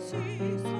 Jesus.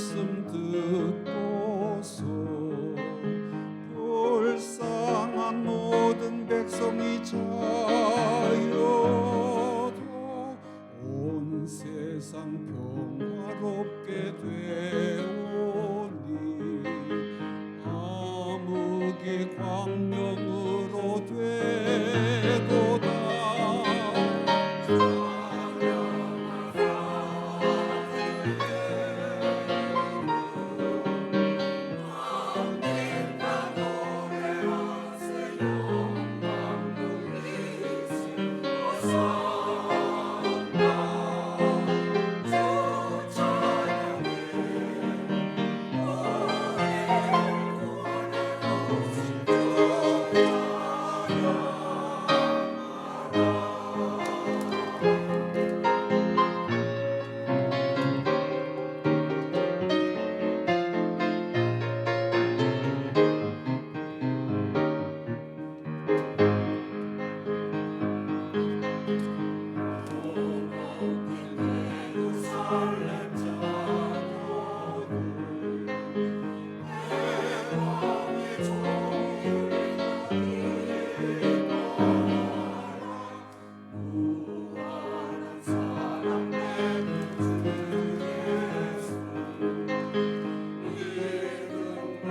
말씀 듣고서 불쌍한 모든 백성이 자유도 온 세상 평화롭게 되오니 암흑이 광명으로 되고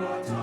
your time.